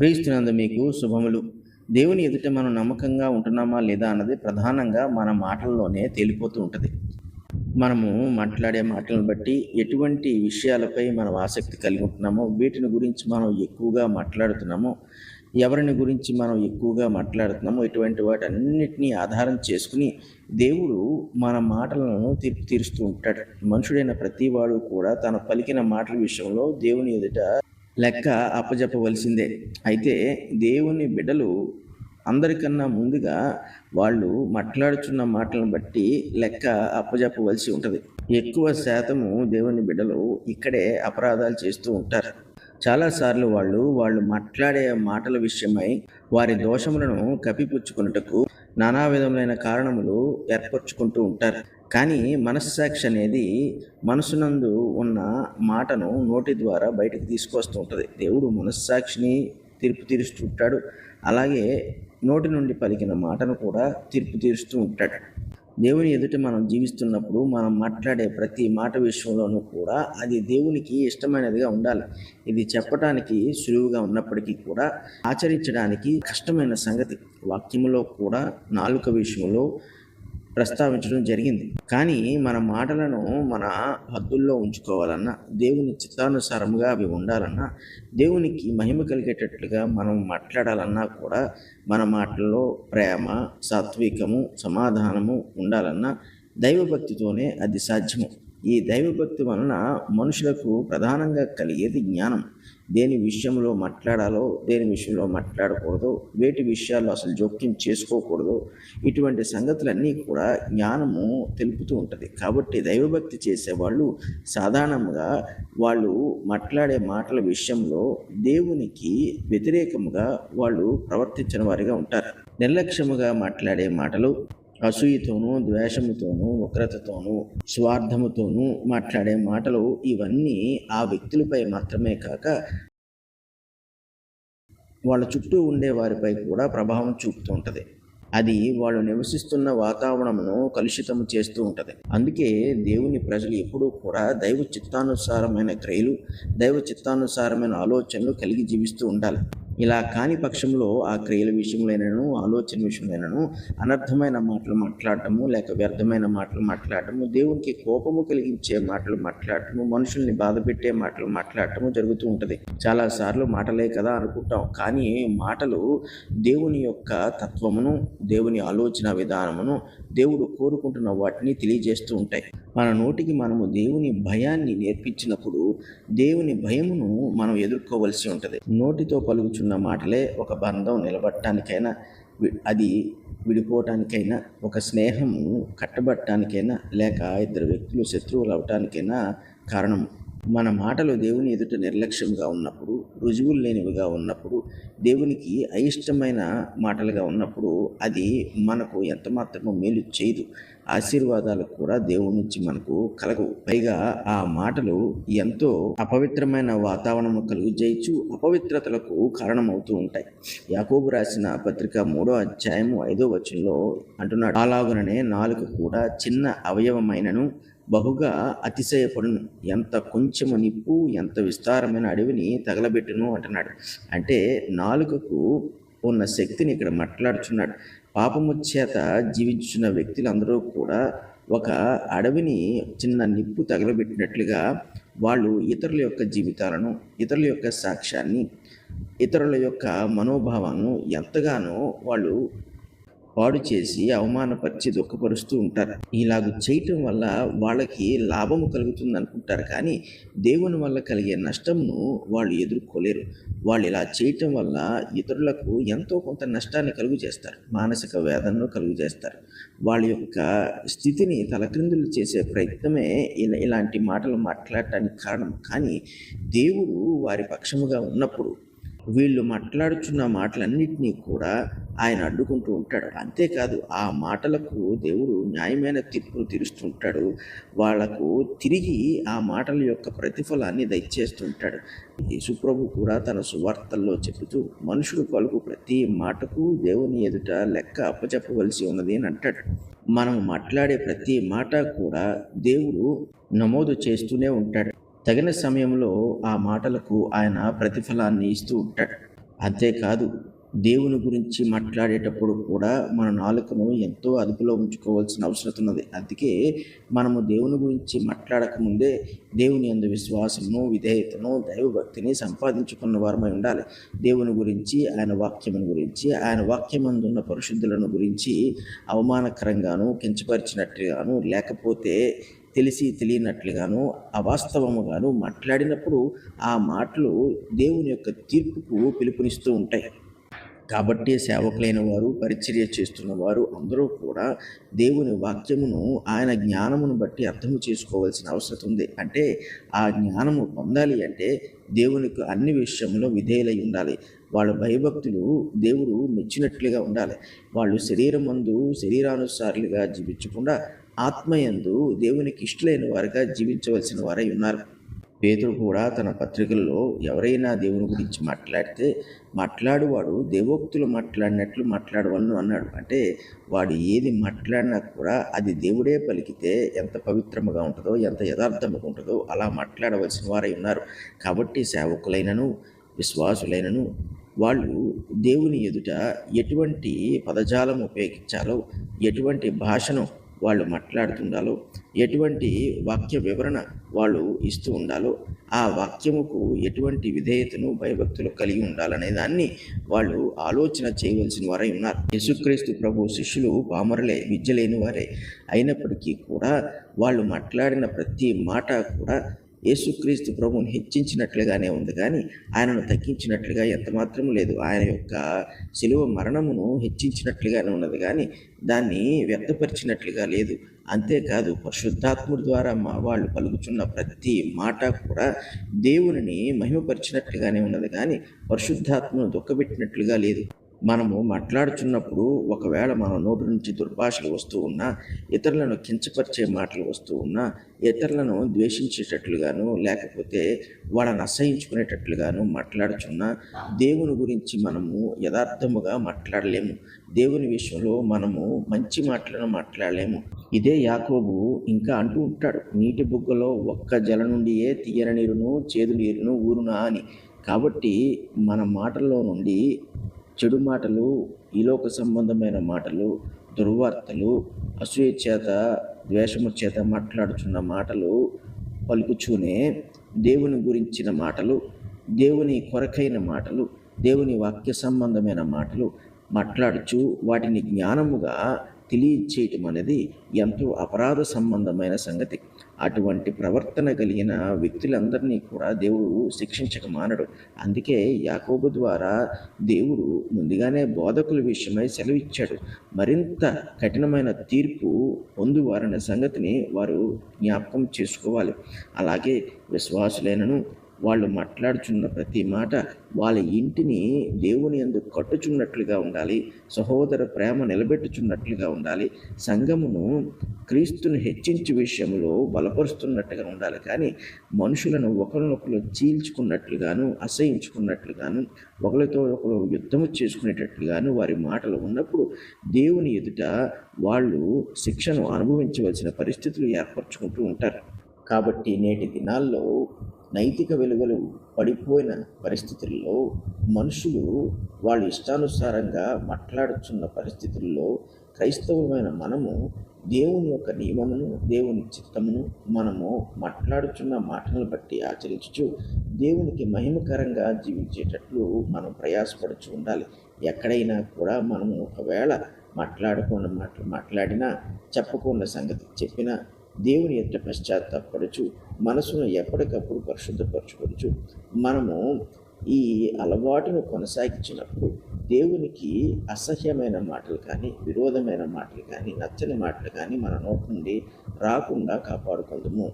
క్రీస్తునందు మీకు శుభములు. దేవుని ఎదుట మనం నమ్మకంగా ఉంటున్నామా లేదా అన్నది ప్రధానంగా మన మాటల్లోనే తేలిపోతూ ఉంటుంది. మనము మాట్లాడే మాటలను బట్టి ఎటువంటి విషయాలపై మనం ఆసక్తి కలిగి ఉంటున్నామో వీటిని గురించి మనం ఎక్కువగా మాట్లాడుతున్నామో ఎవరిని గురించి మనం ఎక్కువగా మాట్లాడుతున్నామో ఇటువంటి వాటన్నిటినీ ఆధారం చేసుకుని దేవుడు మన మాటలను తీర్పు తీరుస్తూ ఉంటాడు. మనుషుడైన ప్రతివాడు కూడా తన పలికిన మాటల విషయంలో దేవుని ఎదుట లెక్క అప్పజెప్పవలసిందే. అయితే దేవుని బిడ్డలు అందరికన్నా ముందుగా వాళ్ళు మాట్లాడుచున్న మాటలను బట్టి లెక్క అప్పజెప్పవలసి ఉంటుంది. ఎక్కువ శాతము దేవుని బిడ్డలు ఇక్కడే అపరాధాలు చేస్తూ ఉంటారు. చాలాసార్లు వాళ్ళు వాళ్ళు మాట్లాడే మాటల విషయమై వారి దోషములను కప్పిపుచ్చుకున్నటకు నానా విధములైన కారణములు ఏర్పరచుకుంటూ ఉంటారు. కానీ మనస్సాక్షి అనేది మనసునందు ఉన్న మాటను నోటి ద్వారా బయటకు తీసుకొస్తూ ఉంటుంది. దేవుడు మనస్సాక్షిని తీర్పు తీరుస్తూ ఉంటాడు. అలాగే నోటి నుండి పలికిన మాటను కూడా తీర్పు తీరుస్తూ ఉంటాడు. దేవుని ఎదుట మనం జీవిస్తున్నప్పుడు మనం మాట్లాడే ప్రతి మాట విషయంలోనూ కూడా అది దేవునికి ఇష్టమైనదిగా ఉండాలి. ఇది చెప్పడానికి సులువుగా ఉన్నప్పటికీ కూడా ఆచరించడానికి కష్టమైన సంగతి. వాక్యములో కూడా నాలుక విషయంలో ప్రస్తావించడం జరిగింది. కానీ మన మాటలను మన హద్దుల్లో ఉంచుకోవాలన్నా దేవుని చిత్తానుసారముగా అవి ఉండాలన్నా దేవునికి మహిమ కలిగేటట్లుగా మనం మాట్లాడాలన్నా కూడా మన మాటల్లో ప్రేమ సాత్వికము సమాధానము ఉండాలన్నా దైవభక్తితోనే అది సాధ్యము. ఈ దైవభక్తి వలన మనుషులకు ప్రధానంగా కలిగేది జ్ఞానం. దేని విషయంలో మాట్లాడాలో దేని విషయంలో మాట్లాడకూడదు వేటి విషయాల్లో అసలు జోక్యం చేసుకోకూడదు ఇటువంటి సంగతులన్నీ కూడా జ్ఞానము తెలుపుతూ ఉంటుంది. కాబట్టి దైవభక్తి చేసేవాళ్ళు సాధారణంగా వాళ్ళు మాట్లాడే మాటల విషయంలో దేవునికి వ్యతిరేకముగా వాళ్ళు ప్రవర్తించిన వారిగా ఉంటారు. నిర్లక్ష్యముగా మాట్లాడే మాటలు అసూయతోనూ ద్వేషముతోనూ ఉగ్రతతోనూ స్వార్థముతోనూ మాట్లాడే మాటలు ఇవన్నీ ఆ వ్యక్తులపై మాత్రమే కాక వాళ్ళ చుట్టూ ఉండే వారిపై కూడా ప్రభావం చూపుతూ ఉంటుంది. అది వాళ్ళు నివసిస్తున్న వాతావరణమును కలుషితము చేస్తూ ఉంటుంది. అందుకే దేవుని ప్రజలు ఎప్పుడూ కూడా దైవ చిత్తానుసారమైన క్రియలు దైవ చిత్తానుసారమైన ఆలోచనలు కలిగి జీవిస్తూ ఉండాలి. ఇలా కాని పక్షంలో ఆ క్రియల విషయంలోనూ ఆలోచన విషయంలోనూ అనర్థమైన మాటలు మాట్లాడటము లేక వ్యర్థమైన మాటలు మాట్లాడటము దేవునికి కోపము కలిగించే మాటలు మాట్లాడటము మనుషుల్ని బాధ పెట్టే మాటలు మాట్లాడటము జరుగుతూ ఉంటుంది. చాలాసార్లు మాటలే కదా అనుకుంటాం. కానీ మాటలు దేవుని యొక్క తత్వమును దేవుని ఆలోచన విధానమును దేవుడు కోరుకుంటున్న వాటిని తెలియజేస్తూ ఉంటాయి. మన నోటికి మనము దేవుని భయాన్ని నేర్పించినప్పుడు దేవుని భయమును మనం ఎదుర్కోవలసి ఉంటుంది. నోటితో పలుకుచున్న మాటలే ఒక బంధం నిలబడటానికైనా అది విడిపోవటానికైనా ఒక స్నేహము కట్టబట్టానికైనా లేక ఇద్దరు వ్యక్తులు శత్రువులు అవటానికైనా కారణం మన మాటలు దేవుని ఎదుట నిర్లక్ష్యంగా ఉన్నప్పుడు రుజువులు లేనివిగా ఉన్నప్పుడు దేవునికి అయిష్టమైన మాటలుగా ఉన్నప్పుడు అది మనకు ఎంతమాత్రమో మేలు చేయదు. ఆశీర్వాదాలు కూడా దేవుడి నుంచి మనకు కలగవు. పైగా ఆ మాటలు ఎంతో అపవిత్రమైన వాతావరణం కలుగు చేయొచ్చు అపవిత్రతలకు కారణమవుతూ ఉంటాయి. యాకోబు రాసిన పత్రిక మూడో అధ్యాయము ఐదో వచనంలో అంటున్నాడు అలాగుననే నాలుక కూడా చిన్న అవయవమైనను బహుగా అతిశయపడును. ఎంత కొంచెము నిప్పు ఎంత విస్తారమైన అడవిని తగలబెట్టును అంటున్నాడు. అంటే నాలుకకు ఉన్న శక్తిని ఇక్కడ మాట్లాడుచున్నాడు. పాపము చేత జీవించున్న వ్యక్తులందరూ కూడా ఒక అడవిని చిన్న నిప్పు తగలబెట్టినట్లుగా వాళ్ళు ఇతరుల యొక్క జీవితాలను ఇతరుల యొక్క సాక్ష్యాన్ని ఇతరుల యొక్క మనోభావాలను ఎంతగానో వాళ్ళు పాడు చేసి అవమానపరిచి దుఃఖపరుస్తూ ఉంటారు. ఇలాగ చేయటం వల్ల వాళ్ళకి లాభము కలుగుతుంది అనుకుంటారు కానీ దేవుని వల్ల కలిగే నష్టంను వాళ్ళు ఎదుర్కోలేరు. వాళ్ళు ఇలా చేయటం వల్ల ఇతరులకు ఎంతో కొంత నష్టాన్ని కలుగు చేస్తారు. మానసిక వేదనను కలుగు చేస్తారు. వాళ్ళ యొక్క స్థితిని తలక్రిందులు చేసే ప్రయత్నమే ఇలా ఇలాంటి మాటలు మాట్లాడటానికి కారణం. కానీ దేవుడు వారి పక్షముగా ఉన్నప్పుడు వీళ్ళు మాట్లాడుచున్న మాటలన్నింటినీ కూడా ఆయన అడ్డుకుంటూ ఉంటాడు. అంతేకాదు ఆ మాటలకు దేవుడు న్యాయమైన తీర్పును తీరుస్తుంటాడు. వాళ్ళకు తిరిగి ఆ మాటల యొక్క ప్రతిఫలాన్ని దయచేస్తుంటాడు. యేసుప్రభు కూడా తన సువార్తల్లో చెబుతూ మనుషుడు పలుకు ప్రతి మాటకు దేవుని ఎదుట లెక్క అప్పచెప్పవలసి ఉన్నది అని అంటాడు. మనం మాట్లాడే ప్రతి మాట కూడా దేవుడు నమోదు చేస్తూనే ఉంటాడు. తగిన సమయంలో ఆ మాటలకు ఆయన ప్రతిఫలాన్ని ఇస్తూ ఉంటాడు. అంతేకాదు దేవుని గురించి మాట్లాడేటప్పుడు కూడా మన నాలుకను ఎంతో అదుపులో ఉంచుకోవాల్సిన అవసరం ఉన్నది. అందుకే మనము దేవుని గురించి మాట్లాడకముందే దేవుని అందు విశ్వాసము విధేయతను దైవభక్తిని సంపాదించుకున్న వారమై ఉండాలి. దేవుని గురించి ఆయన వాక్యమును గురించి ఆయన వాక్యమందున్న పరిశుద్ధులను గురించి అవమానకరంగాను కించపరిచినట్టుగాను లేకపోతే తెలిసి తెలియనట్లుగాను అవాస్తవముగాను మాట్లాడినప్పుడు ఆ మాటలు దేవుని యొక్క తీర్పుకు పిలుపునిస్తూ ఉంటాయి. కాబట్టి సేవకులైన వారు పరిచర్య చేస్తున్న వారు అందరూ కూడా దేవుని వాక్యమును ఆయన జ్ఞానమును బట్టి అర్థము చేసుకోవాల్సిన అవసరం ఉంది. అంటే ఆ జ్ఞానము పొందాలి అంటే దేవునికి అన్ని విషయంలో విధేయులై ఉండాలి. వాళ్ళ భయభక్తులు దేవుడు మెచ్చినట్లుగా ఉండాలి. వాళ్ళు శరీరం మందు శరీరానుసారులుగా జీవించకుండా ఆత్మయందు దేవునికి ఇష్టలైన వారుగా జీవించవలసిన వారై ఉన్నారు. పేతుడు కూడా తన పత్రికల్లో ఎవరైనా దేవుని గురించి మాట్లాడితే మాట్లాడువాడు దేవోక్తులు మాట్లాడినట్లు మాట్లాడవలను అన్నాడు. అంటే వాడు ఏది మాట్లాడినా కూడా అది దేవుడే పలికితే ఎంత పవిత్రముగా ఉంటుందో ఎంత యథార్థముగా ఉంటుందో అలా మాట్లాడవలసిన వారై ఉన్నారు. కాబట్టి సేవకులైనను విశ్వాసులైనను వాళ్ళు దేవుని ఎదుట ఎటువంటి పదజాలం ఉపయోగించాలో ఎటువంటి భాషను వాళ్ళు మాట్లాడుతుండాలో ఎటువంటి వాక్య వివరణ వాళ్ళు ఇస్తూ ఉండాలో ఆ వాక్యముకు ఎటువంటి విధేయతను భయభక్తులు కలిగి ఉండాలనే దాన్ని వాళ్ళు ఆలోచన చేయవలసిన వారై ఉన్నారు. యేసుక్రీస్తు ప్రభు శిష్యులు పామరులే విద్య లేని వారే. అయినప్పటికీ కూడా వాళ్ళు మాట్లాడిన ప్రతి మాట కూడా యేసుక్రీస్తు ప్రభుని హెచ్చించినట్లుగానే ఉంది. కానీ ఆయనను తగ్గించినట్లుగా ఎంతమాత్రం లేదు. ఆయన యొక్క శిలువ మరణమును హెచ్చించినట్లుగానే ఉన్నది. కానీ దాన్ని వ్యక్తపరిచినట్లుగా లేదు. అంతేకాదు పరిశుద్ధాత్ముడి ద్వారా మా వాళ్ళు పలుకుచున్న ప్రతి మాట కూడా దేవునిని మహిమపరిచినట్లుగానే ఉన్నది. కానీ పరిశుద్ధాత్మను దుఃఖపెట్టినట్లుగా లేదు. మనము మాట్లాడుచున్నప్పుడు ఒకవేళ మన నోటి నుంచి దుర్భాషలు వస్తూ ఉన్నా ఇతరులను కించపరిచే మాటలు వస్తూ ఉన్నా ఇతరులను ద్వేషించేటట్లుగాను లేకపోతే వాళ్ళని అసహించుకునేటట్లుగాను మాట్లాడుచున్నా దేవుని గురించి మనము యథార్థముగా మాట్లాడలేము. దేవుని విషయంలో మనము మంచి మాటలను మాట్లాడలేము. ఇదే యాకోబు ఇంకా అంటూ ఉంటాడు నీటి బుగ్గలో ఒక్క జల నుండియే తీయన నీరును చేదు నీరును ఊరునా అని. కాబట్టి మన మాటల్లో నుండి చెడు మాటలు ఈలోక సంబంధమైన మాటలు దుర్వార్తలు అసూయ చేత ద్వేషము చేత మాట్లాడుచున్న మాటలు పలుకుచూనే దేవుని గురించిన మాటలు దేవుని కొరకైన మాటలు దేవుని వాక్య సంబంధమైన మాటలు మాట్లాడుచు వాటిని జ్ఞానముగా తెలియచేయటం అనేది ఎంతో అపరాధ సంబంధమైన సంగతి. అటువంటి ప్రవర్తన కలిగిన వ్యక్తులందరినీ కూడా దేవుడు శిక్షించక మానడు. అందుకే యాకోబు ద్వారా దేవుడు ముందుగానే బోధకుల విషయమై సెలవిచ్చాడు. మరింత కఠినమైన తీర్పు పొందువారన్న సంగతిని వారు జ్ఞాపకం చేసుకోవాలి. అలాగే విశ్వాసులైనను వాళ్ళు మాట్లాడుచున్న ప్రతి మాట వాళ్ళ ఇంటిని దేవుని ఎందుకు కట్టుచున్నట్లుగా ఉండాలి. సహోదర ప్రేమ నిలబెట్టుచున్నట్లుగా ఉండాలి. సంఘమును క్రీస్తుని హెచ్చించే విషయంలో బలపరుస్తున్నట్టుగా ఉండాలి. కానీ మనుషులను ఒకరినొకరు చీల్చుకున్నట్లుగాను అసహించుకున్నట్లుగాను ఒకరితో ఒకరు యుద్ధము చేసుకునేటట్లుగాను వారి మాటలు ఉన్నప్పుడు దేవుని ఎదుట వాళ్ళు శిక్షను అనుభవించవలసిన పరిస్థితులు ఏర్పరచుకుంటూ ఉంటారు. కాబట్టి నేటి దినాల్లో నైతిక విలువలు పడిపోయిన పరిస్థితుల్లో మనుషులు వాళ్ళ ఇష్టానుసారంగా మాట్లాడుచున్న పరిస్థితుల్లో క్రైస్తవమైన మనము దేవుని యొక్క నియమమును దేవుని చిత్తమును మనము మాట్లాడుచున్న మాటలను బట్టి ఆచరించుచు దేవునికి మహిమకరంగా జీవించేటట్లు మనం ప్రయాసపడుచు ఉండాలి. ఎక్కడైనా కూడా మనము ఒకవేళ మాట్లాడకుండా మాట మాట్లాడినా చెప్పకుండా సంగతి చెప్పినా దేవుని ఎదుట పశ్చాత్తాపడుచు మనసును ఎప్పటికప్పుడు పరిశుద్ధపరచుకోవచ్చు మనము ఈ అలవాటును కొనసాగించినప్పుడు దేవునికి అసహ్యమైన మాటలు కానీ విరోధమైన మాటలు కానీ నచ్చని మాటలు కానీ మన నోటి నుండి రాకుండా కాపాడుకుందాము.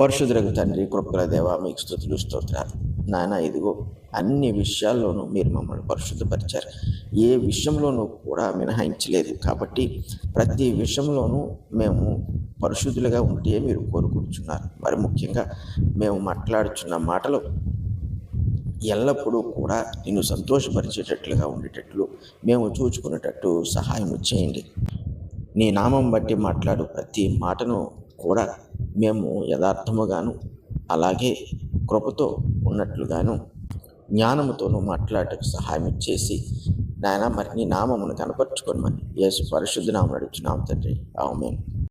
పరిశుద్ధులకు తండ్రి కృపల దేవ మీకు స్థుతులు స్తోత్రాలు. నాయన ఇదిగో అన్ని విషయాల్లోనూ మీరు మమ్మల్ని పరిశుద్ధపరిచారు. ఏ విషయంలోనూ కూడా మినహాయించలేదు. కాబట్టి ప్రతి విషయంలోనూ మేము పరిశుద్ధులుగా ఉంటే మీరు కోరుకుంటున్నారు. మరి ముఖ్యంగా మేము మాట్లాడుచున్న మాటలు ఎల్లప్పుడూ కూడా నిన్ను సంతోషపరిచేటట్లుగా ఉండేటట్లు మేము చూచుకునేటట్టు సహాయం చేయండి. నీ నామం బట్టి మాట్లాడు ప్రతి మాటను కూడా మేము యథార్థముగాను అలాగే కృపతో ఉన్నట్లుగాను జ్ఞానముతోనూ మాట్లాడటకు సహాయం ఇచ్చేసి నాయన మరి నీ నామమును కనపరుచుకోమని యేసు పరిశుద్ధ నామం నడుచున్నాం తండ్రి. ఆమెన్.